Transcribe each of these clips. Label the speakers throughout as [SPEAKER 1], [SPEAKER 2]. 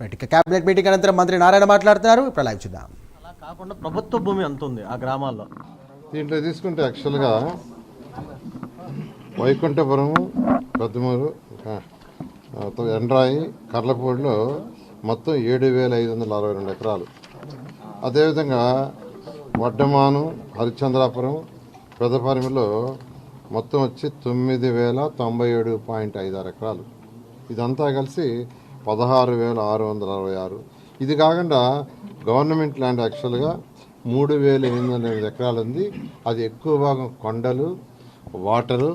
[SPEAKER 1] Cabinet meeting అనంతరం మంత్రి నారాయణ మాట్లాడుతున్నారు. ఇప్పుడు లైవ్ చూద్దాం.
[SPEAKER 2] అలా కాకుండా ప్రభుత్వ భూమి ఎంత ఉంది ఆ గ్రామాల్లో?
[SPEAKER 3] దీంట్లో తీసుకుంటే యాక్చువల్గా వైకుంఠపురం పెద్దమూరు ఎండ్రాయి కర్లపూడిలో మొత్తం ఏడు వేల ఐదు వందల అరవై రెండు ఎకరాలు. అదేవిధంగా వడ్డమాను హరిశ్చంద్రాపురం పెదపరిమిలో మొత్తం వచ్చి తొమ్మిది వేల తొంభై ఏడు పాయింట్ ఐదు ఆరు ఎకరాలు. ఇదంతా కలిసి పదహారు వేల ఆరు వందల అరవై ఆరు. ఇది కాకుండా గవర్నమెంట్ ల్యాండ్ యాక్చువల్గా మూడు వేల ఎనిమిది వందల ఎనిమిది ఎకరాలు ఉంది అది ఎక్కువ భాగం కొండలు వాటరు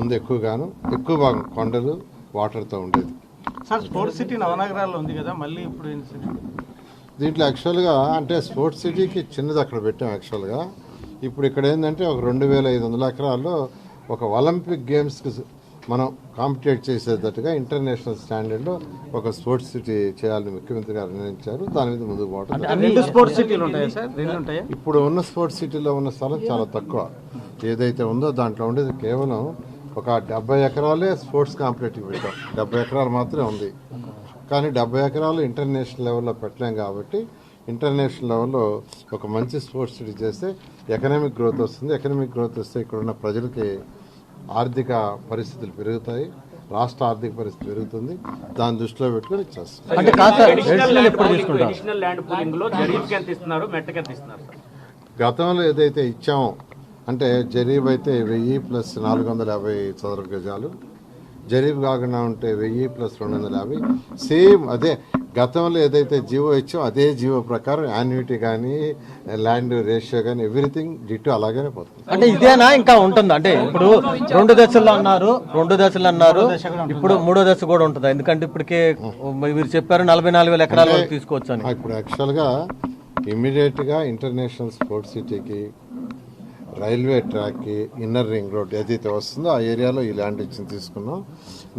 [SPEAKER 3] ఉంది ఎక్కువగాను ఎక్కువ భాగం కొండలు వాటర్తో ఉండేది.
[SPEAKER 4] సార్ స్పోర్ట్స్ సిటీ నవనగరాల్లో ఉంది కదా మళ్ళీ ఇప్పుడు?
[SPEAKER 3] దీంట్లో యాక్చువల్గా అంటే స్పోర్ట్స్ సిటీకి చిన్నది అక్కడ పెట్టాం యాక్చువల్గా. ఇప్పుడు ఇక్కడ ఏంటంటే ఒక రెండు వేల ఐదు వందల ఎకరాల్లో ఒక ఒలింపిక్ గేమ్స్కి మనం కాంపిటేట్ చేసేటట్టుగా ఇంటర్నేషనల్ స్టాండర్డ్లో ఒక స్పోర్ట్స్ సిటీ చేయాలని ముఖ్యమంత్రి గారు నిర్ణయించారు. దాని మీద ముందుకు పోవటం ఇప్పుడు ఉన్న స్పోర్ట్స్ సిటీలో ఉన్న స్థలం చాలా తక్కువ. ఏదైతే ఉందో దాంట్లో ఉండేది కేవలం ఒక డెబ్బై ఎకరాలే స్పోర్ట్స్ కాంపిటేటివ్ పెట్టాం. డెబ్బై ఎకరాలు మాత్రమే ఉంది. కానీ డెబ్బై ఎకరాలు ఇంటర్నేషనల్ లెవెల్లో పెట్టలేం కాబట్టి ఇంటర్నేషనల్ లెవెల్లో ఒక మంచి స్పోర్ట్స్ సిటీ చేస్తే ఎకనామిక్ గ్రోత్ వస్తుంది. ఎకనామిక్ గ్రోత్ వస్తే ఇక్కడ ఉన్న ప్రజలకి ఆర్థిక పరిస్థితులు పెరుగుతాయి. రాష్ట్ర ఆర్థిక పరిస్థితి పెరుగుతుంది. దాన్ని దృష్టిలో పెట్టుకొని చేస్తాం. గతంలో ఏదైతే ఇచ్చామో అంటే జరీబ్ అయితే వెయ్యి ప్లస్ నాలుగు వందల యాభై చదరపు గజాలు. జరీబ్ కాకుండా ఉంటే వెయ్యి ప్లస్ రెండు వందల యాభై. సేమ్ అదే గతంలో ఏదైతే జీవో ఇచ్చామో అదే జీవో ప్రకారం యాన్యుటీ కానీ ల్యాండ్ రేషియో కానీ ఎవ్రీథింగ్ డిట్టు అలాగనే పోతుంది.
[SPEAKER 2] అంటే ఇదేనా ఇంకా ఉంటుంది? అంటే ఇప్పుడు రెండు దశలు అన్నారు రెండు దశలు అన్నారు ఇప్పుడు మూడో దశ కూడా ఉంటుంది? ఎందుకంటే ఇప్పటికే మీరు చెప్పారు నలభై నాలుగు వేల ఎకరాల తీసుకోవచ్చు అని.
[SPEAKER 3] ఇప్పుడు యాక్చువల్గా ఇమ్మీడియట్గా ఇంటర్నేషనల్ స్పోర్ట్స్ సిటీకి రైల్వే ట్రాక్కి ఇన్నర్ రింగ్ రోడ్ ఏదైతే వస్తుందో ఆ ఏరియాలో ఈ ల్యాండ్ ఇచ్చి తీసుకున్నాం.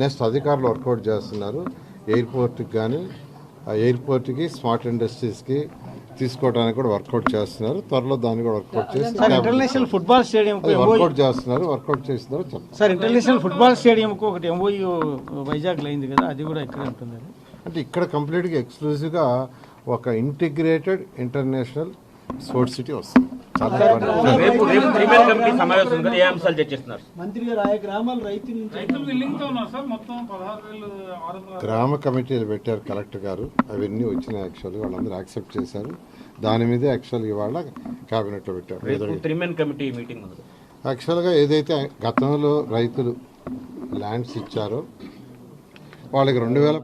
[SPEAKER 3] నెక్స్ట్ అధికారులు వర్కౌట్ చేస్తున్నారు. ఎయిర్పోర్ట్కి కానీ ఎయిర్పోర్ట్కి స్మార్ట్ ఇండస్ట్రీస్కి తీసుకోవడానికి కూడా వర్కౌట్ చేస్తున్నారు త్వరలో దాన్ని కూడా వర్కౌట్ చేసి
[SPEAKER 4] ఇంటర్నేషనల్ ఫుట్బాల్ స్టేడియం
[SPEAKER 3] వర్కౌట్ చేస్తున్నారు వర్కౌట్ చేస్తున్నారు చెప్తారు
[SPEAKER 4] సార్ ఇంటర్నేషనల్ ఫుట్బాల్ స్టేడియంకు ఒకటి ఎంఓయూ వైజాగ్ అయింది కదా అది కూడా ఇక్కడ ఉంటుంది.
[SPEAKER 3] అంటే ఇక్కడ కంప్లీట్గా ఎక్స్క్లూజివ్గా ఒక ఇంటిగ్రేటెడ్ ఇంటర్నేషనల్ స్పోర్ట్స్ సిటీ వస్తుంది.
[SPEAKER 5] రేపు రేపు త్రీ మెన్ కమిటీ సమావేశం ఉంది. కదా ఏ అంశాలు చర్చిస్తున్నారు?
[SPEAKER 4] మంత్రి గారు ఆయా గ్రామాల రైతు నుంచి
[SPEAKER 3] గ్రామ కమిటీలు పెట్టారు కలెక్టర్ గారు. అవన్నీ వచ్చినాయి యాక్చువల్గా వాళ్ళందరూ యాక్సెప్ట్ చేశారు. దాని మీదే యాక్చువల్గా ఇవాళ క్యాబినెట్లో పెట్టారు.
[SPEAKER 5] మెన్ కమిటీ మీటింగ్ ఉంది.
[SPEAKER 3] యాక్చువల్గా ఏదైతే గతంలో రైతులు ల్యాండ్స్ ఇచ్చారో వాళ్ళకి రెండు వేల